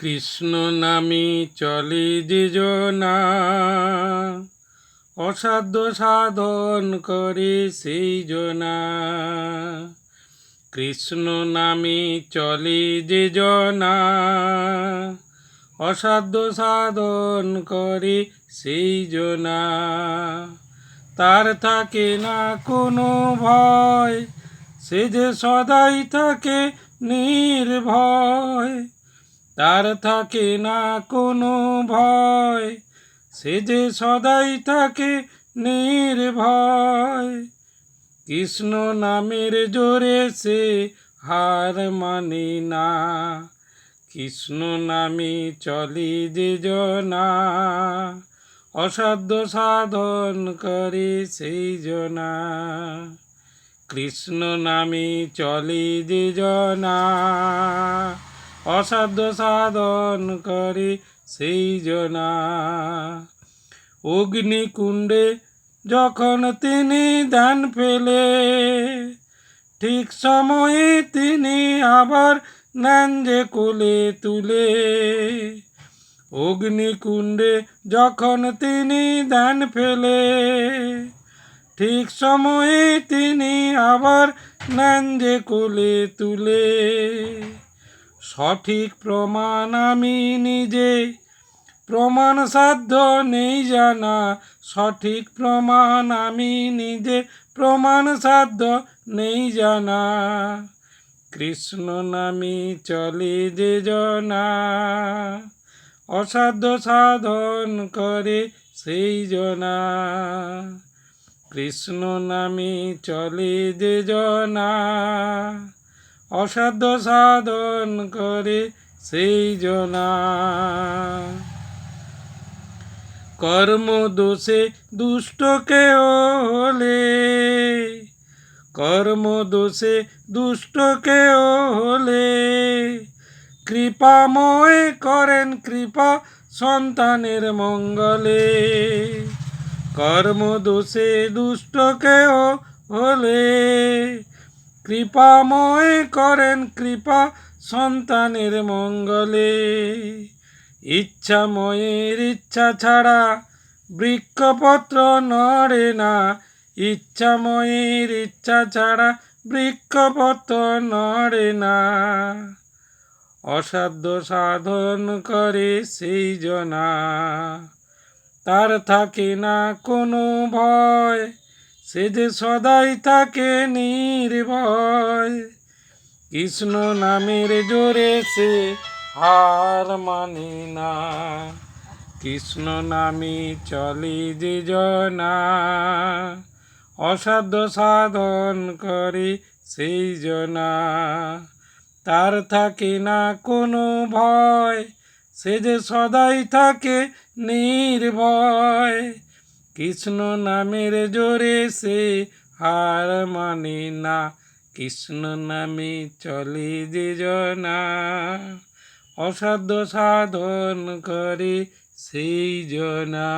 কৃষ্ণ নামে চলে যে জনা অসাধ্য সাধন করে সেই জনা কৃষ্ণ নামে চলে দেজনা অসাধ্য সাধন করে সেই জনা তার থাকে না কোনো ভয়, সে যে সদাই থাকে নির্ভয়। তার থাকে না কোনো ভয়, সে যে সদাই থাকে নির্ভয়। কৃষ্ণ নামের জোরে সে হার মানে না, কৃষ্ণ নামে চলে যে জনা। অসাধ্য সাধন করে সেই জনা, কৃষ্ণ নামে চলে যে জনা। অসাধ্য সাধন করে সেই জনা। অগ্নিকুণ্ডে যখন তিনি দান ফেলে, ঠিক সময়ে তিনি আবার নেন যে কোলে তুলে। অগ্নিকুণ্ডে যখন তিনি দান ফেলে, ঠিক সময়ে তিনি আবার নেন যে কোলে তুলে। সঠিক প্রমাণ আমি নিজে। প্রমাণ সাধ্য নেই জানা। সঠিক প্রমাণ আমি নিজে। প্রমাণ সাধ্য নেই জানা। কৃষ্ণ নামে চলে যে জনা। অসাধ্য সাধন করে সেই জনা। কৃষ্ণ নামে চলে যে জনা। অসাধ্য সাধন করে সেই জনা কর্ম দোষে দুষ্টকে হলে, কর্ম দোষে দুষ্টকে হলে, কৃপাময় করেন কৃপা সন্তানের মঙ্গলে। কর্ম দোষে দুষ্টকেও হলে কৃপাময় করেন কৃপা সন্তানের মঙ্গলে। ইচ্ছাময়ের ইচ্ছা ছাড়া বৃক্ষপত্র নড়ে না। ইচ্ছাময়ের ইচ্ছা ছাড়া বৃক্ষপত্র নড়ে না। অসাধ্য সাধন করে সেই জনা। তার থাকে না কোনো ভয়। সে যে সদাই থাকে নির্ভয়, কৃষ্ণ নামের জোরে সে হার মানে না। কৃষ্ণ নামে চলে যে জনা, অসাধ্য সাধন করে সেই জনা। তার থাকে না কোনো ভয়, সে যে সদাই থাকে নির্ভয় কৃষ্ণ নামের জোরে সে হার মানে না। কৃষ্ণ নামে চলে যে জনা। অসাধ্য সাধন করে সেই জনা।